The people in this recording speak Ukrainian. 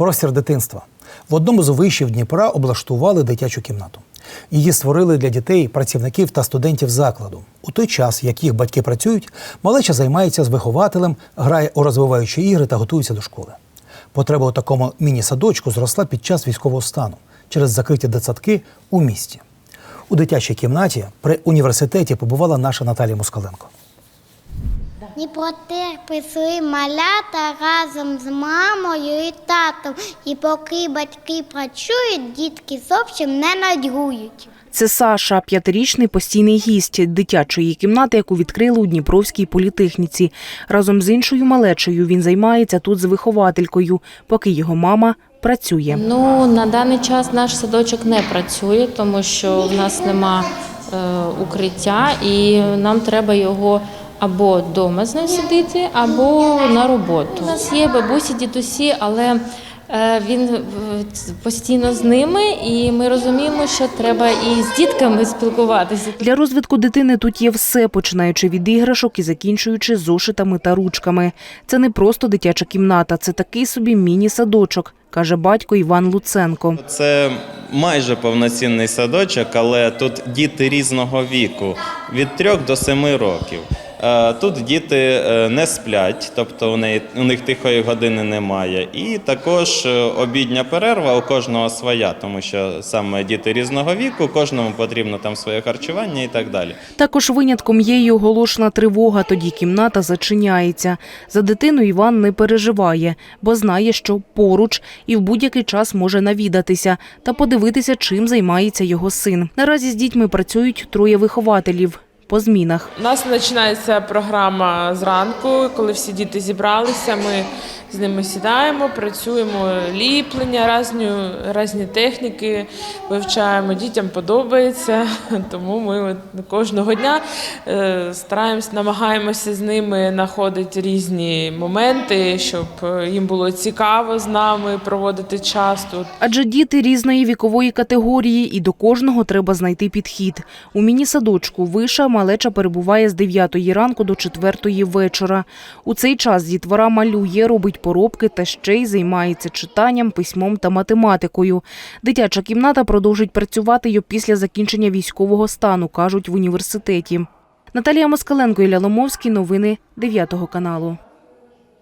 Простір дитинства. В одному з вишів Дніпра облаштували дитячу кімнату. Її створили для дітей, працівників та студентів закладу. У той час, як їх батьки працюють, малеча займається з вихователем, грає у розвиваючі ігри та готується до школи. Потреба у такому міні-садочку зросла під час військового стану через закриті дитсадки у місті. У дитячій кімнаті при університеті побувала наша Наталія Москаленко. Дніпротер прийшли малята разом з мамою і татом. І поки батьки працюють, дітки зовсім не нудьгують. Це Саша, п'ятирічний постійний гість дитячої кімнати, яку відкрили у Дніпровській політехніці. Разом з іншою малечею він займається тут з вихователькою, поки його мама працює. Ну на даний час наш садочок не працює, тому що в нас нема е, укриття, і нам треба його або вдома з ним сидіти, або на роботу. У нас є бабусі, дідусі, але е, він е, постійно з ними, і ми розуміємо, що треба і з дітками спілкуватися. Для розвитку дитини тут є все, починаючи від іграшок і закінчуючи зошитами та ручками. Це не просто дитяча кімната, це такий собі міні-садочок, каже батько Іван Луценко. Це майже повноцінний садочок, але тут діти різного віку від 3 до 7 років. Е, Тут діти е, не сплять, тобто у, них тихої години немає. І також е, обідня перерва у кожного своя, тому що саме діти різного віку, кожному потрібно там своє харчування і так далі. Також винятком є й оголошена тривога, тоді кімната зачиняється. За дитину Іван не переживає, бо знає, що поруч і в будь-який час може навідатися та подивитися, чим займається його син. Наразі з дітьми працюють троє вихователів по змінах. У нас починається програма зранку, коли всі діти зібралися. Ми з ними сідаємо, працюємо ліплення, різні, різні техніки вивчаємо. Дітям подобається, тому ми от кожного дня е, стараємось, намагаємося з ними знаходити різні моменти, щоб е, їм було цікаво з нами проводити час тут. Адже діти різної вікової категорії, і до кожного треба знайти підхід. У міні-садочку виша малеча перебуває з 9 ранку до 4 вечора. У цей час дітвора малює, робить поробки та ще й займається читанням, письмом та математикою. Дитяча кімната продовжить працювати й після закінчення військового стану, кажуть в університеті. Наталія Москаленко, Ілля Ломовський. Новини 9 каналу.